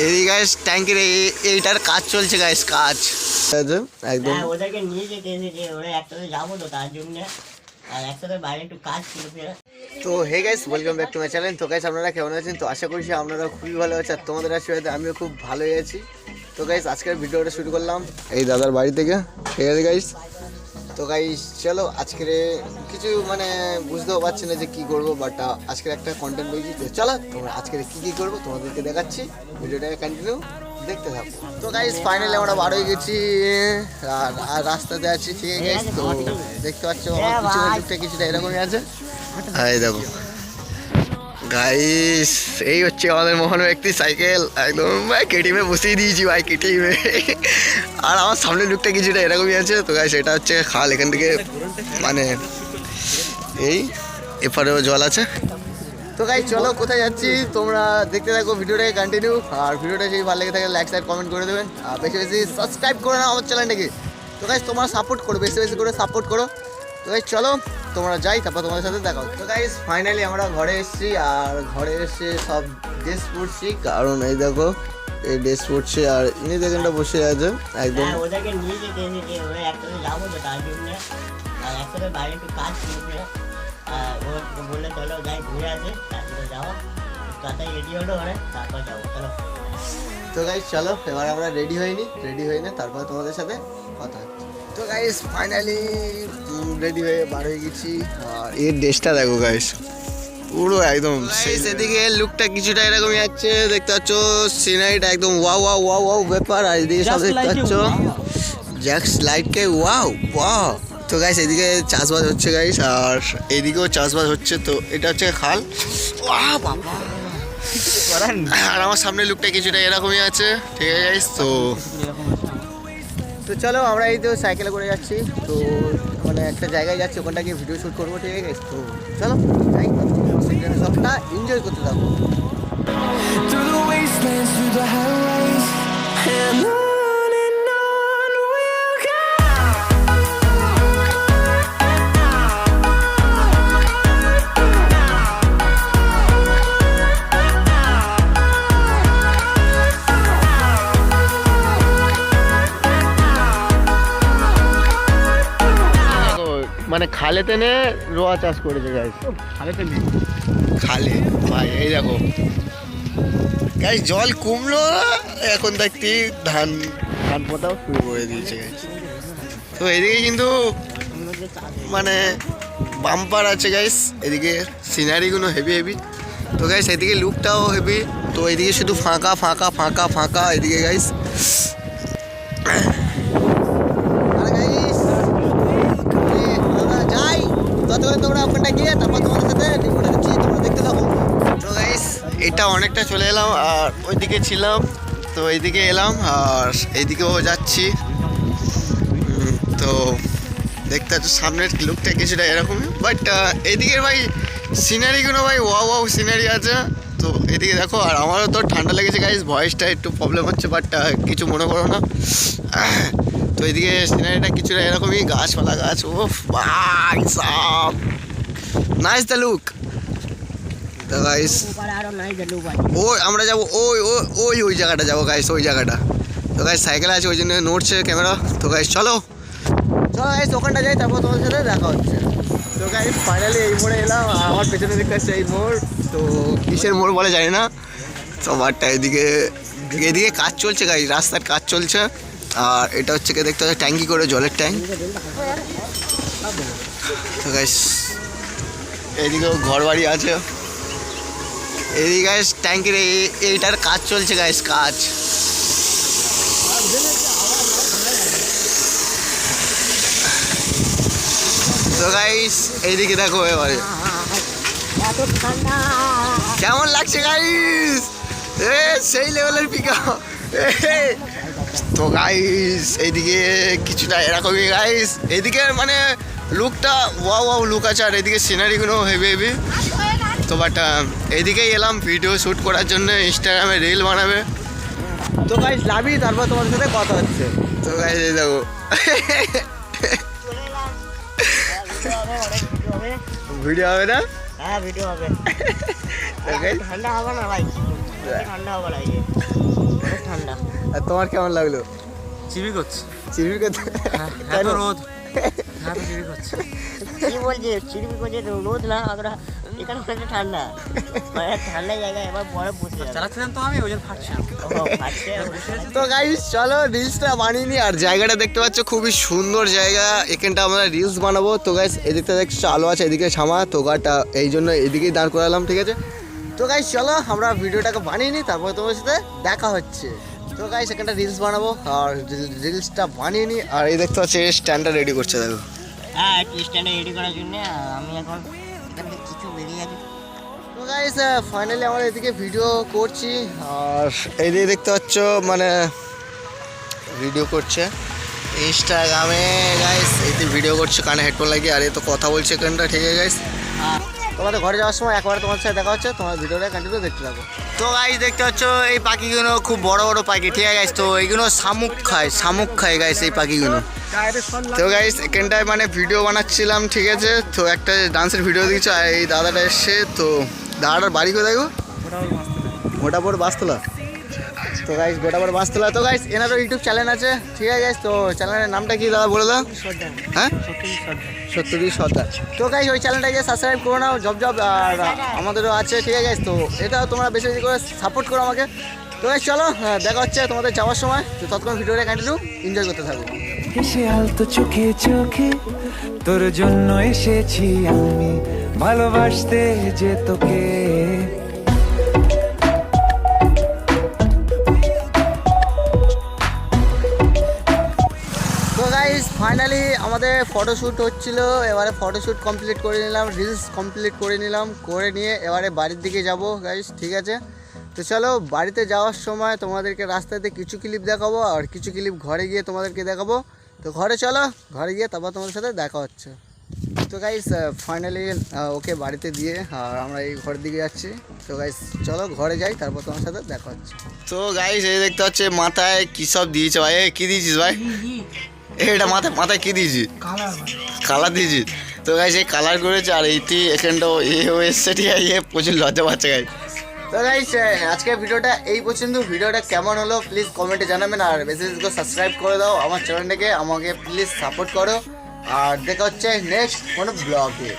এই গাইস ট্যাঙ্কের এই- এইটার কাজ চলছে গাইস কাজ। একদম। হ্যাঁ ওদেরকে নিয়ে যেতে এসেছে ওরা একসাথে যাব তো তার জন্য। আর একসাথে বাইরে একটু কাজ ছিল তো hey guys welcome back to my channel তো গাইস আপনারা কেমন আছেন? তো আশা করছি আপনারা খুবই ভালো আছেন আর তোমাদের আশীর্বাদে আমিও খুব ভালোই আছি। তো গাইস আজকের ভিডিওটা শুরু করলাম। এই দাদার বাড়ি থেকে। ঠিক আছে গাইস তো গাই চলো আজকের কিছু মানে বুঝতেও পারছি না যে কি করব বাট আজকের একটা কন্টেন্ট পেয়েছি। তো চলো তোমরা আজকের কি কি করব তোমাদেরকে দেখাচ্ছি। ভিডিওটাকে কন্টিনিউ দেখতে থাকো। তো গাইস ফাইনালি আমরা বার হয়ে গেছি। আর আর রাস্তাতে আছি ঠিক আছে? তো দেখতে পাচ্ছ আমার কিছু কিছুটা কিছুটা এরকমই আছে। এই দেখো। গাইস এই হচ্ছে আমাদের মোহন ব্যক্তি সাইকেল একদম, ভাই কেটিএমে বসিয়ে দিয়েছি, ভাই কেটিএমে আর আমার সামনের লুকটা কিছুটা এরকমই আছে। তো গাইস এটা হচ্ছে খাল, এখান থেকে মানে এই, এপারেও জল আছে। তো গাইস চলো, কোথায় যাচ্ছি? তোমরা দেখতে থাকো ভিডিওটাকে কন্টিনিউ আর ভিডিওটা যদি ভালো লেগে থাকে লাইক সাইড কমেন্ট করে দেবেন। আর বেশি বেশি সাবস্ক্রাইব করে নাও আমার চ্যানেলটাকে তো গাইস তোমরা সাপোর্ট করো, বেশি বেশি করে সাপোর্ট করো। তো গাইস চলো। তোমরা যাই তারপর তোমাদের সাথে দেখা হচ্ছে। তো গাইস ফাইনালি আমরা ঘরে এসেছি আর ঘরে এসে সব ড্রেস পরছি। কারণ এই দেখো এই ড্রেস পরছে আর ইনি দেখেনটা বসে আছে একদম। হ্যাঁ ওদেরকে নিয়ে যেতে একসাথে যাব তো তার জন্য। আর একসাথে বাইরে একটু কাজ ছিল ও বললে চলো যাই ঘুরে আসে তারপরে যাব। তাড়াতাড়ি রেডি হলো ওরা তারপর যাব চলো। তো গাইস চলো এবার আমরা রেডি হইনি রেডি না তারপর তোমাদের সাথে কথা হচ্ছে। তো গাইস ফাইনালি রেডি হয়ে বার হয়ে গেছি। আর এর ড্রেসটা দেখো গাইস পুরো একদম সেদিকে লুকটা কিছুটা এরকমই যাচ্ছে দেখতে পাচ্ছ সিনারিটা একদম ওয়াও ওয়াও ওয়াও ওয়াও ব্যাপার। আর এদিকে সব দেখতে পাচ্ছ জ্যাক্স লাইটকে ওয়াও ওয়াও তো গাইস এদিকে চাষবাস হচ্ছে গাইস আর এদিকেও চাষবাস হচ্ছে তো এটা হচ্ছে খাল। ওয়া বাবা। আর আমার সামনে লুকটা কিছুটা এরকমই আছে ঠিক আছে গাইস তো তো চলো আমরা এই তো সাইকেলে করে যাচ্ছি। তো মানে একটা জায়গায় যাচ্ছি, ওখানটা গিয়ে ভিডিও শ্যুট করব, ঠিক আছে? তো চলো সবটা এনজয় করতে থাকব মানে খালেতে নে রোয়া চাষ করেছে গাইস খালেতে খালে? ভাই এই দেখো। গাইস জল কমলো এখন দেখতে ধান ধান পোতাও শুরু করে দিয়েছে গাইস তো এদিকে কিন্তু মানে বাম্পার আছে গাইস এদিকে সিনারিগুলো হেভি হেভি তো গাইস এদিকে লুকটাও হেভি তো এদিকে শুধু ফাঁকা ফাঁকা ফাঁকা ফাঁকা এদিকে গাইস আর গাইস আমরা যাই ততক্ষণ তোমরা ওখানটা গিয়ে তারপর তোমাদের সাথে রিপোর্ট দিচ্ছি তোমরা দেখতে থাকো তো গাইস এটা অনেকটা চলে এলাম, আর ওইদিকে ছিলাম, তো এইদিকে এলাম, আর এইদিকেও যাচ্ছি। তো দেখতে পাচ্ছ সামনের লুকটা কিছুটা এরকমই বাট এইদিকে ভাই সিনারিগুলো ভাই ওয়াও ওয়াও সিনারি আছে। তো এদিকে দেখো, আর আমারও তো ঠান্ডা লেগেছে গাইস ভয়েসটা একটু প্রবলেম হচ্ছে বাট কিছু মনে করো না। তো এদিকে সিনারিটা কিছুটা এরকমই, গাছপালা গাছ ও ভাই সাপ। নাইস দ্য লুক তো গাইস ওই আমরা যাব ওই ওই ওই জায়গাটা যাব গাইস ওই জায়গাটা। তো গাইস সাইকেল আছে ওই জন্য নড়ছে ক্যামেরা তো গাইস চলো। চলো গাইস ওখানটা যাই তারপর তোমার সাথে দেখা হচ্ছে। তো গাইস ফাইনালি এই মোড়ে এলাম আমার পেছনে দেখতে এই মোড়। তো কিসের মোড় বলে জানি না। তো বাটটা এদিকে এদিকে কাজ চলছে গাইস রাস্তার কাজ চলছে। আর এটা হচ্ছে কি দেখতে পাচ্ছি ট্যাঙ্কি করে জলের ট্যাঙ্ক। তো গাইস এদিকেও ঘর বাড়ি আছে। এদিকে গাইস ট্যাঙ্কের এই- এইটার কাজ চলছে গাইস কাজ। তো গাইস এইদিকে দেখো এবারে। কেমন লাগছে গাইস এ, সেই লেভেলের পিকা তো গাইস এইদিকে কিছুটা এরকমই গাইস এইদিকে মানে লুকটা ওয়াও ওয়াও লুক আছে। আর এদিকে সিনারিগুলো হেভি হেভি তো বাট এইদিকেই এলাম ভিডিও শ্যুট করার জন্য ইনস্টাগ্রামে রিল বানাবে। তো গাইস লাভি তারপর তোমার সাথে কথা হচ্ছে। তো গাইস এই দেখো। ভিডিও হবে ভিডিও হবে না হবে। হ্যাঁ ভিডিও হবে ঠান্ডা হবে না ভাই? ঠান্ডা লাগে ঠান্ডা। আর তোমার কেমন লাগল? চিবি করছে। চিরবির কথা এত রোদ। হ্যাঁ তো চিবি করছে। কি বলছে? চিরবি করছে তো রোদ না আমরা এখানে অনেকটা ঠান্ডা। মানে ঠান্ডা জায়গায় এবার বরফ বসে চালাচ্ছিলাম তো আমি ওই জন্য ফাটছিলাম ফাটছে, তো গাইস চলো রিলসটা বানিয়ে নি আর জায়গাটা দেখতে পাচ্ছ খুবই সুন্দর জায়গা। এখানটা আমরা রিলস বানাবো। তো গাইস এদিকটা দেখছ আলো আছে এদিকে ছামা তো গাটা এই জন্য এদিকেই দাঁড় করালাম ঠিক আছে? তো গাইস চলো আমরা ভিডিওটাকে বানিয়ে নিই তারপর তোমার সাথে দেখা হচ্ছে। তো গাইস এখানটা রিলস বানাবো। আর রিলসটা বানিয়ে নিই। আর এই দেখতে পাচ্ছি স্ট্যান্ডটা রেডি করছে দেখো। হ্যাঁ স্ট্যান্ডে রেডি করার জন্য আমি এখন বেরিয়ে গেছে। তো গাইস ফাইনালি আমরা এদিকে ভিডিও করছি। আর এইদিকে দেখতে পাচ্ছ মানে ভিডিও করছে ইনস্টাগ্রামে গাইস এইদিকে ভিডিও করছে, কানে হেডফোন লাগিয়ে। আর এই তো কথা বলছে এখানটা ঠিক আছে গাইস তোমাদের ঘরে যাওয়ার সময় একবার তোমার সাথে দেখা হচ্ছে, তোমার ভিডিওটা কন্টিনিউ দেখতে থাকো। তো গাইস দেখতে পাচ্ছ, এই পাখিগুলো খুব বড় বড় পাখি, ঠিক আছে গাইস তো এইগুলো শামুক খায় শামুক খায় গাইস এই পাখিগুলো। তো গাইস এখানটায় মানে ভিডিও বানাচ্ছিলাম, ঠিক আছে? তো একটা ডান্সের ভিডিও দিয়েছে এই দাদাটা এসছে, তো দাদাটার বাড়ি কোথায় গো? গোটাপুর বাসতলা। তো গাইস গোটা গোটাপুর বাসতলা। তো গাইস এনারও ইউটিউব চ্যানেল আছে, ঠিক আছে গাইস তো চ্যানেলের নামটা কি দাদা, বলে দাও। হ্যাঁ? সত্যি সর্দার। তো গাইস ওই চ্যানেলটাকে সাবস্ক্রাইব করে নাও, জব জব, আর আমাদেরও আছে, ঠিক আছে guys? তো এটাও তোমরা বেশি বেশি করে সাপোর্ট করো আমাকে। তো চলো হ্যাঁ, দেখা হচ্ছে তোমাদের যাওয়ার সময়। তো ততক্ষণ ভিডিওটা কন্টিনিউ এনজয় করতে থাকো। এসে আলতো চোখে চোখে? তোর জন্য এসেছি আমি। ভালোবাসতে যে তোকে। ফাইনালি আমাদের ফটোশ্যুট হচ্ছিল। এবারে ফটোশ্যুট কমপ্লিট করে নিলাম রিলস কমপ্লিট করে নিলাম করে নিয়ে এবারে বাড়ির দিকে যাব গাইস ঠিক আছে? তো চলো, বাড়িতে যাওয়ার সময় তোমাদেরকে রাস্তাতে কিছু ক্লিপ দেখাবো আর কিছু ক্লিপ ঘরে গিয়ে তোমাদেরকে দেখাবো। তো ঘরে চলো, ঘরে গিয়ে তারপর তোমাদের সাথে দেখা হচ্ছে। তো গাইস ফাইনালি ওকে বাড়িতে দিয়ে, আর আমরা এই ঘরের দিকে যাচ্ছি। তো গাইস চলো ঘরে যাই, তারপর তোমার সাথে দেখা হচ্ছে। তো গাইস এই দেখতে হচ্ছে মাথায় কী সব দিয়েছে ভাই? কি দিয়েছিস ভাই? এটা মাথায় মাথায় কি দিয়েছি? কালার দিয়েছি। তো গাইস এই কালার করেছে আর এইটি এখানটাও এ এসছে, ঠিক আছে প্রচুর লজ্জা পাচ্ছে গাইস তো গাইস আজকের ভিডিওটা এই পর্যন্ত। ভিডিওটা কেমন হলো প্লিজ কমেন্টে জানাবেন। আর বেশি বেশি করে সাবস্ক্রাইব করে দাও আমার চ্যানেলটাকে আমাকে প্লিজ সাপোর্ট করো। আর দেখা হচ্ছে নেক্সট কোনো ব্লগে